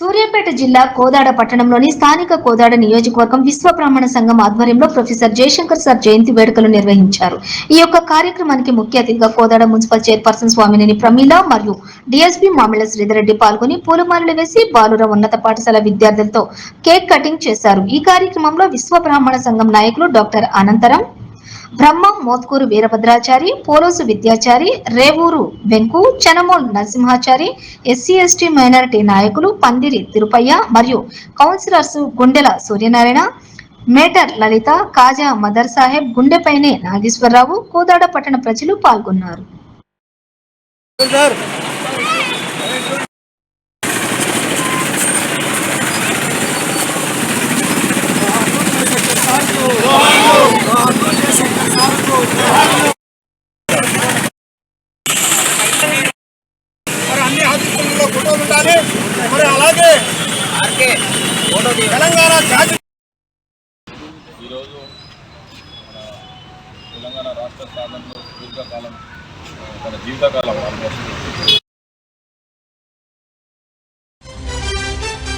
సూర్యాపేట జిల్లా కోదాడ పట్టణంలోని స్థానిక కోదాడ నియోజకవర్గం విశ్వ బ్రాహ్మణ సంఘం ఆధ్వర్యంలో ప్రొఫెసర్ జయశంకర్ సార్ జయంతి వేడుకలు నిర్వహించారు. ఈ యొక్క కార్యక్రమానికి ముఖ్య అతిథిగా కోదాడ మున్సిపల్ చైర్పర్సన్ స్వామినేని ప్రమీల మరియు డిఎస్పీ మామిళ శ్రీధరెడ్డి పాల్గొని పూలమాలలు వేసి బాలుర ఉన్నత పాఠశాల విద్యార్థులతో కేక్ కటింగ్ చేశారు. ఈ కార్యక్రమంలో విశ్వ బ్రాహ్మణ సంఘం నాయకులు డాక్టర్ అనంతరం Brahmam Motkur Veerabhadrachari Polosu Vidyachari Revuru Venku Chanamol Narasimhachari SC ST minority నాయకులు పందిరి తిరుపయ్య మరియు కౌన్సిలర్స్ గుండెల సూర్యనారాయణ మేటర్ లలిత కాజా మదర్ సాహెబ్ గుండెపైనే నాగేశ్వరరావు కోదాడ పట్టణ ప్రజలు పాల్గొన్నారు. ఆఫీసుల్లో ఫోటోలు ఉండాలి. మరి అలాగే తెలంగాణ జాతి ఈరోజు మన తెలంగాణ రాష్ట్ర సాధనలో దీర్ఘకాలం మన జీవితకాలం ఆల్మోస్ట్